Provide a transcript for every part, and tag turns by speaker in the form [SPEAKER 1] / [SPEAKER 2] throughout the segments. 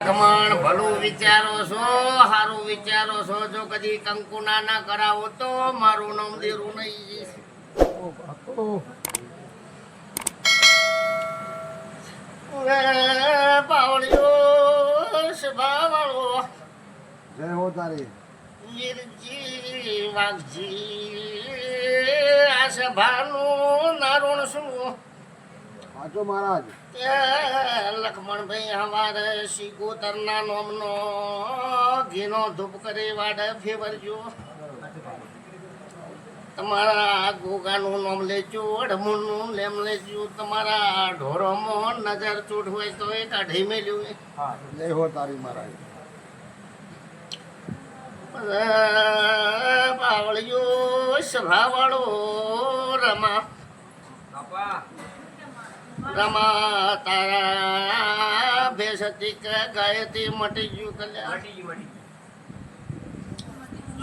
[SPEAKER 1] કમણ ભલું વિચારો છો સારું વિચારો છો જો કદી કંકુના ના કરાવો તો મારું નામ દેરું નહીં ઓરે પાવડિયો સભાવાળો
[SPEAKER 2] જય હો તારી.
[SPEAKER 1] વીરજી વાઘજી આ સભાનું નારુણ શું?
[SPEAKER 2] પાછો મહારાજ.
[SPEAKER 1] લખમણભાઈ અમારે શિકોતરના નોમનો ઘીનો ધૂપ કરી વાડે ફેવરજો. તમારા ગોગાનું નામ લેજો અડમુનું લેમ લેજો. તમારા ઢોરોમાં નજર ચૂટ હોય તો એ કાઢી મેલ્યું
[SPEAKER 2] જય હો તારી મહારાજ.
[SPEAKER 1] પાવળિયો સભાવાળો રમા. રમા તારા ભેસતી ગાયતી મટી ગયું કલ્યાણ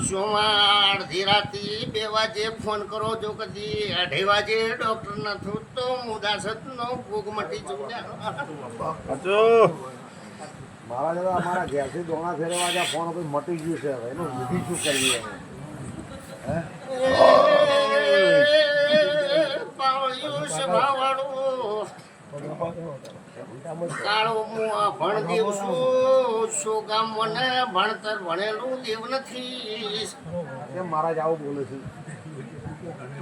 [SPEAKER 1] સોમવાર અડધી રાતી બે વાગે ફોન કરો જો કદી અઢી વાગે ડોક્ટર ના થયું ભૂગ મટી જવું
[SPEAKER 2] મહારાજ હવે અમારા ઘેરથી દોણા ફેરવા ફોન મટી ગયું છે હવે. એનું વિધિ શું કરવી
[SPEAKER 1] ગામ મને ભણતર ભણેલું દેવ નથી
[SPEAKER 2] મહારાજ આવું બોલે છે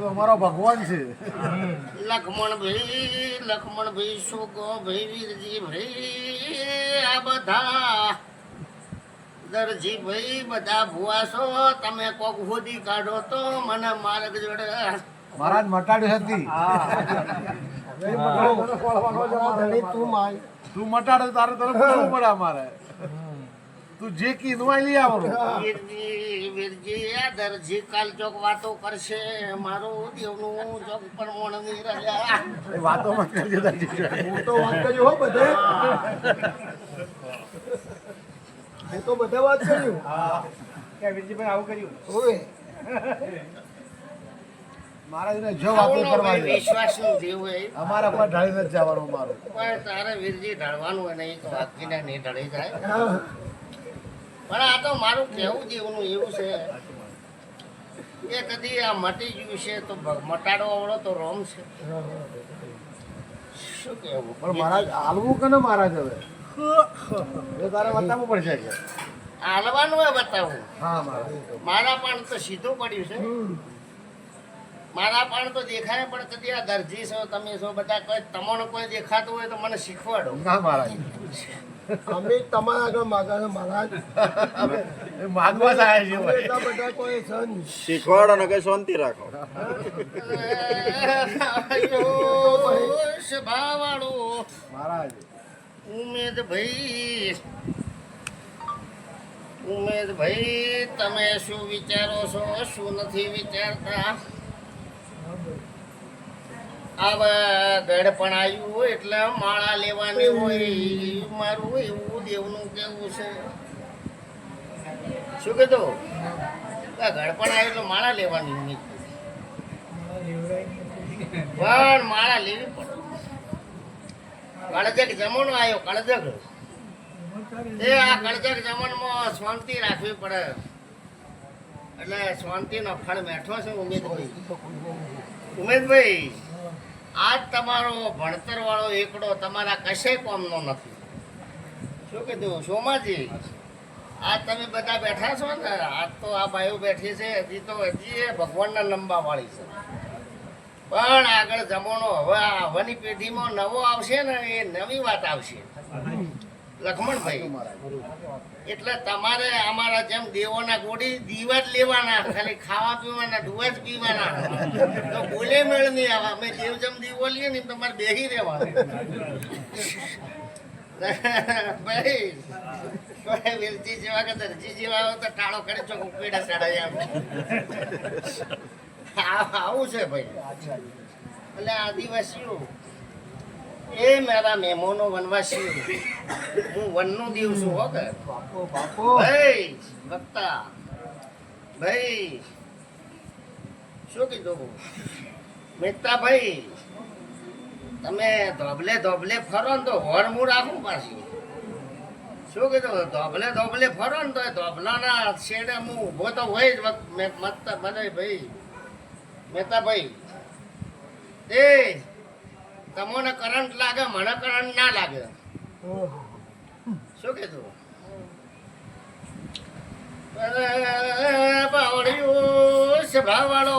[SPEAKER 2] અમારો ભગવાન છે.
[SPEAKER 1] લખમણ ભાઈ લખમણ ભાઈ સુગો ભાઈ વીરજી ભાઈ આ બધા દરજી ભાઈ બધા ભુવાસો તમે કોક હોદી કાઢો તો મને માર્ગ જોડે
[SPEAKER 2] મહારાજ મટાડી હતી. તું મટાડે તારે તરફ પૂછવું પડે અમારે? તું જે કીધું લઈ
[SPEAKER 1] આવો દરજી કાલ ચોક વાતો કરશે. મારું દેવનું ચોક પણ મોણ નહીં રહ્યા
[SPEAKER 2] માં કરજો દરજી હું
[SPEAKER 3] તો વાત કર્યો હો બધે. એ તો બધે વાત કર્યું? ઓય
[SPEAKER 2] મહારાજને જો વાતો કરવા
[SPEAKER 1] ભાઈ
[SPEAKER 2] દે.
[SPEAKER 1] વિશ્વાસનું દેવ હોય.
[SPEAKER 2] અમારા પર ઢાળી નથી જવાનું મારું.
[SPEAKER 1] પણ તારે વીરજી ઢળવાનું હોય નહીં તો વાઘજીને નહીં ઢળી જાય. પણ આ તો મારું કેવું જીવનું એવું છે. એ કદી આ મટી ગયું છે તો મટાડો આવડો તો રોમ છે. શું કેવું
[SPEAKER 2] પણ મહારાજ હાલવું કે ને મહારાજ હવે? એ તારે બતાવવું પડશે કે.
[SPEAKER 1] હાલવાનું હોય બતાવું.
[SPEAKER 2] હા
[SPEAKER 1] મારા પણ તો સીધું પડ્યું છે. મારા પણ તો દેખાય પણ કદી આ દરજી છો તમે છો બધા કોઈ તમને કોઈ દેખાતું હોય તો મને શીખવાડો.
[SPEAKER 2] ના મહારાજ.
[SPEAKER 3] અમે તમારા આગળ માગા મહારાજ.
[SPEAKER 2] એ માગવા જ આવ્યા છે
[SPEAKER 3] એટલા બધા કોઈ છે
[SPEAKER 4] શીખવાડો ને કઈ શાંતિ રાખો.
[SPEAKER 1] સભાવાળું
[SPEAKER 2] મહારાજ.
[SPEAKER 1] ઉમેદ ભાઈ ઉમેદ ભાઈ તમે શું વિચારો છો શું નથી વિચારતા? ગળપણ આવ્યું હોય એટલે માળા લેવાની હોય મારું એવું દેવનું કેવું છે? શું કીધું? આ આવ્યું એટલે માળા લેવાની. પણ માળા લેવી પડે. કળજક જમણો આવ્યો, કળજક. એ આ કળજક જમણમાં શાંતિ રાખવી પડે. એટલે શાંતિનો ફળ બેઠો છે ઉમેદભાઈ. ઉમેદભાઈ, આજ તમારો ભણતર વાળો એકડો તમારા કશે કોમનો નથી. શું કીધું? સોમાજી, આ તમે બધા બેઠા છો ને આજ તો આ બાયુ બેઠી છે, હજી તો હજી એ ભગવાનના લંબા વાળી છે. પણ આગળ જમાનો હવે હવાની પેઢીમાં નવો આવશે ને, એ નવી વાત આવશે. લખમણભાઈ. એટલે તમારે અમારા જેમ દેવોના ગોળી દીવા જ લેવાના, ખાલી ખાવા પીવાના ડુવા જ પીવાના. તો બોલે મેળ નહીં આવે. અમે દેવ જેમ દીવો લઈએ ને તમારે બેહી રહેવાનું. ભાઈ વેલજી જેવા કે દરજી જેવા હોય તો ટાળો કરી ચોક ઉપેડા ચડાય આમ આવું છે ભાઈ. એટલે આદિવાસીઓ એ મારા મહેમાનો વનવાસી હું વનનો દેવ છું હો કે.
[SPEAKER 3] બાપો બાપો.
[SPEAKER 1] ભાઈ વક્તા. ભાઈ શું કીધું? મિત્તા ભાઈ તમે ધોબલે ધોબલે ફરો ને તો હોર હું રાખું પાછી. શું કીધું? ધોબલે ધોબલે ફરો ને તો ધોબલાના શેડે હું ઊભો તો હોય જ મત મને ભાઈ મહેતાભાઈ એ તમને કરંટ લાગે, મને કરંટ ના લાગે. શું કીધું સભાવાળો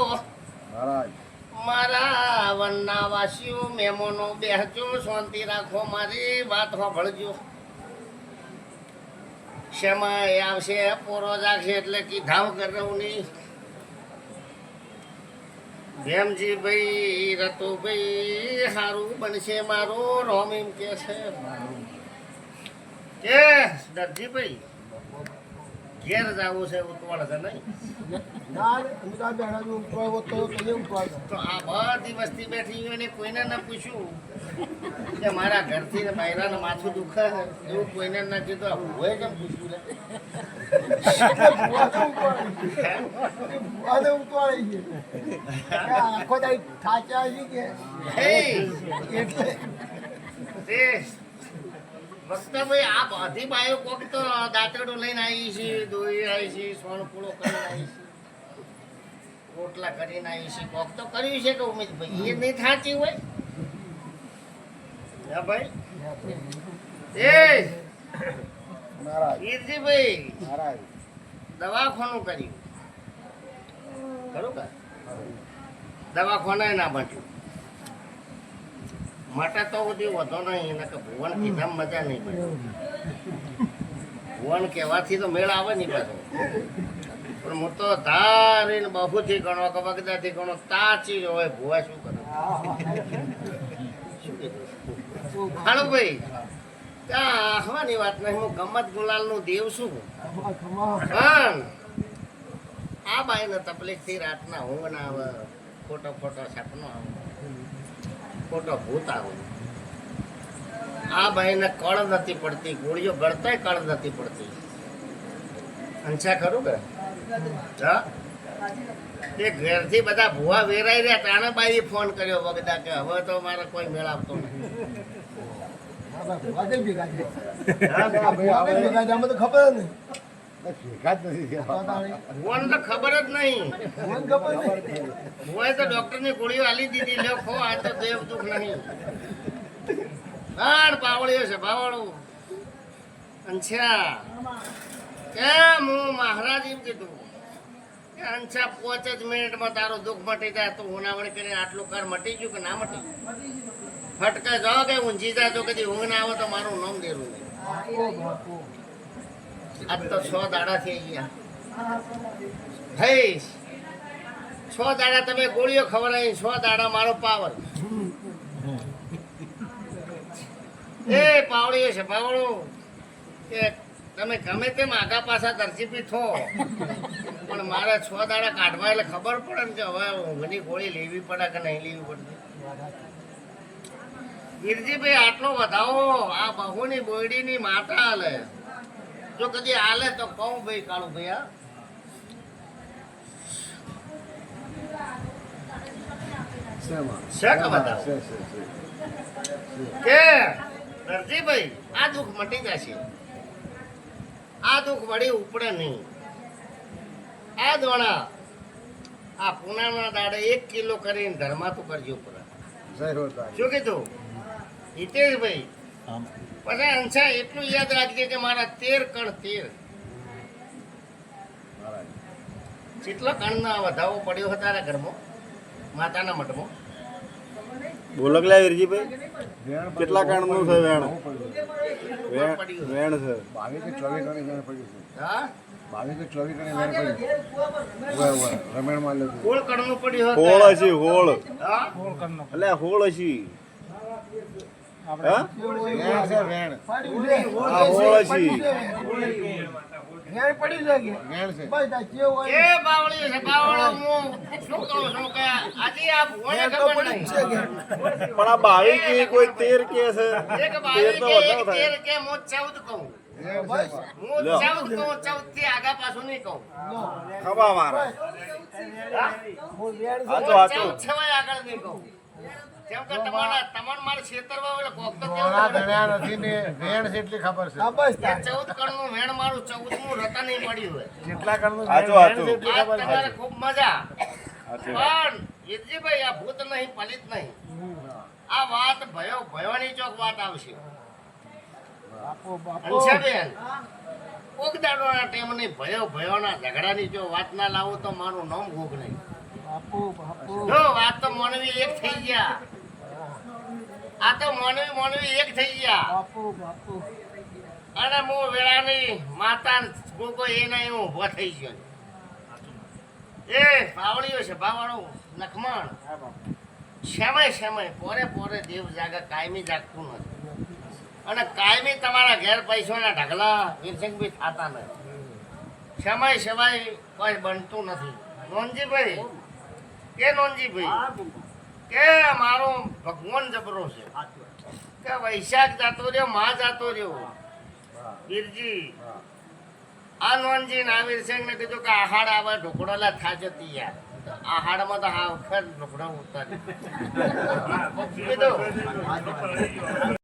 [SPEAKER 1] મારા વનના વાસીઓ મહેમાનો બેસજો શાંતિ રાખો, મારી વાત સાંભળજો. સમય આવશે, પોરો જાગશે એટલે કીધાવ કરવું નહીં. ભેમજી ભાઈ રતુભાઈ સારું બનશે મારું રોમ એમ કે છે. કે દરજીભાઈ ઘેર જવું છે ઉતવાળ છે નહીં
[SPEAKER 3] તો આ
[SPEAKER 1] બધી વસ્તી બેઠી હોય ને કોઈને ના પૂછ્યું. કે મારા ઘરથી ને બૈરાને માથું દુખે એવું કોઈને ના કીધું આ હોય કેમ
[SPEAKER 3] પૂછવું. છે. કે આખો છે કે! એટલે
[SPEAKER 1] તે વક્તાભાઈ આ બધી બાયો કોક તો દાંતરડું લઈને આવી છે દોરી આવી છે સોણ પૂળો કરીને આવી છે. રોટલા કરીને આવી છે. કોક તો કર્યું છે કે ઉમેદભાઈ એ નહીં થાચી હોય હા ભાઈ એ
[SPEAKER 2] મહારાજ
[SPEAKER 1] વીરજીભાઈ
[SPEAKER 2] મહારાજ
[SPEAKER 1] દવાખાનું કર્યું. ખરું કે? દવાખાને ના બન્યું માટે તો બધી વધો નહીં એને કે ભુવન કીધા મજા નહીં પડે ભુવન કહેવાથી તો મેળ આવે નહીં પાછો. પણ હું તો ધારીને બહુથી ગણો કે બગદાથી ગણો તાચી જ હોય ભુવા શું કરે કીધું હાલો ભાઈ. ત્યાં વાત નહીં, હું ગમત ગુલાલનું દેવ છું.
[SPEAKER 3] ખમા ખમા
[SPEAKER 1] પણ આ બાઈને તકલીફથી રાતના ઊંઘ ના આવે. ખોટો ખોટો સપનો આવે. ખોટો ભૂત આવે. આ બાઈને કળ નથી પડતી, ગોળીઓ ગળતા કળ નથી પડતી. અંછા ખરું કે? તે ઘેરથી બધા ભૂવા વેરાઈ રહ્યા, તાણે બાઈ ફોન કર્યો વગદા કે હવે તો મારે કોઈ મેળ આવતો નથી.
[SPEAKER 3] ખબર જ
[SPEAKER 1] ખબર જ નહીં. તો ડોક્ટરની ગોળીઓ આલી દીધી લ્યો આ તો પાવળું અંછા કેમ હું મહારાજ એમ કીધું અંછા પાંચ મિનિટમાં તારું દુઃખ મટી જાય તો ઉનાવણ કરીને આટલું કર મટી ગયું કે ના મટી ફટકે જાઓ કે જાય તો કદી ઊંઘ ના આવે તો મારું નામ દેરું નહીં. આજ તો છ દાડા થઈ ગયા. ભાઈ છ દાડા તમે ગોળીઓ ખવડાવી છ દાડા મારો પાવર. એ પાવડીઓ છે પાવડો કે તમે ગમે તેમ આગા પાછા દર્શી થો પણ મારે છ દાડા કાઢવા એટલે ખબર પડે ને કે હવે ઊંઘની ગોળી લેવી પડે કે નહીં લેવી પડતી. વીરજીભાઈ આટલો વધાવો. આ બહુની બોયડીની માતા હાલે. જો કદી હાલે તો કહું ભાઈ કાળું ભાઈ. કે દરજીભાઈ આ દુઃખ મટી જશે. આ દુઃખ વળી ઉપડે નહીં. આ દોણા આ પૂનાના દાડે એક કિલો કરીને ધર્માતું કરજો પૂરા
[SPEAKER 2] જય હો તારી.
[SPEAKER 1] શું કીધું? હિતેશભાઈ પછી અંશા એટલું યાદ રાખજે કે મારા તેર કણ તેર. કેટલો કણના વધાવો પડ્યો હતો તારા ઘરમાં માતાના મઠમાં.
[SPEAKER 4] વીરજીભાઈ? કેટલા કાળનું છે વેણ? વેણ વેણ છે.
[SPEAKER 2] બાવીસ કે ચોવીસ ગણી વેણ પડ્યું છે.
[SPEAKER 1] હા?
[SPEAKER 2] બાવીસ કે ચોવીસ ગણી વેણ પડ્યું ઊભા, ઊભા. રમેણમાં
[SPEAKER 1] કણનું પડ્યું
[SPEAKER 4] હોળ હશે હોળ એટલે હોળ
[SPEAKER 2] છે.
[SPEAKER 4] આ હોળ હશી. પણ આ બાવી કે કોઈ તેર કે છે?
[SPEAKER 1] એક
[SPEAKER 4] તેર તો વધારે થાય.
[SPEAKER 1] કે હું ચૌદ કહું.
[SPEAKER 2] વેણ
[SPEAKER 3] બસ.
[SPEAKER 2] છે.
[SPEAKER 1] હું ચૌદ કહું ચૌદથી આગા પાછું નહીં કહું.
[SPEAKER 3] લો.
[SPEAKER 4] મારા.
[SPEAKER 3] હું? રેડ
[SPEAKER 4] હા
[SPEAKER 1] હું
[SPEAKER 4] તો હાચું.
[SPEAKER 1] ચૌદ છવાય આગળ નહીં કહું. કેમ કે તમારા તમારે મારે છેતરવા એટલે કોક તો
[SPEAKER 2] ધોળા
[SPEAKER 1] કેવું
[SPEAKER 2] નથી ને વેણ છે. ખબર છે.
[SPEAKER 3] બસ તાર.
[SPEAKER 1] ચૌદ કણનું વેણ મારું ચૌદમું રતન નહીં મળ્યું હોય.
[SPEAKER 2] જેટલા કણનું
[SPEAKER 4] હાચું,
[SPEAKER 2] વેણ
[SPEAKER 4] હાચું.
[SPEAKER 2] છે એટલી
[SPEAKER 1] આજ
[SPEAKER 2] ખબર છે.
[SPEAKER 1] તમારે ખૂબ મજા. પણ વીરજીભાઈ આ ભૂત નહીં પલિત નહીં. આ વાત ભયો ભયોની ચોક વાત આવશે.
[SPEAKER 3] બાપુ બાપુ
[SPEAKER 1] અંશાબેન કોક દાડોના ટેમની ભયો ભયોના ઝઘડાની જો વાત ના લાવો તો મારું નામ ગોગ નહીં. જો વાત તો મોનવી એક થઈ ગયા. આ તો મોનવી મોનવી એક થઈ ગયા. અને હું વેળાની માતા ગોગો એ નહીં હું ઊભો થઈ ગયો. એ પાવડીઓ છે ભાવાળું લખમણ શ્યામય શ્યામય પોરે પોરે દેવ જાગે કાયમી જાગતું નથી. અને કાયમી તમારા ઘેર પૈસાના ઢગલા વીરસિંહભાઈ થતા નથી. સમય સિવાય કોઈ બનતું નથી. નોનજીભાઈ કે નોનજીભાઈ? કે મારો ભગવાન જબરો છે. કે વૈશાખ જાતો રહ્યો માં જાતો રહ્યો. વીરજી આ નોનજી ના વીરસિંહ ને કીધું કે આહાડ આવે ઢોકળો લા થાજો યાર આહાડમાં તો હા વખત ઢોકળો ઉતારી. કીધું?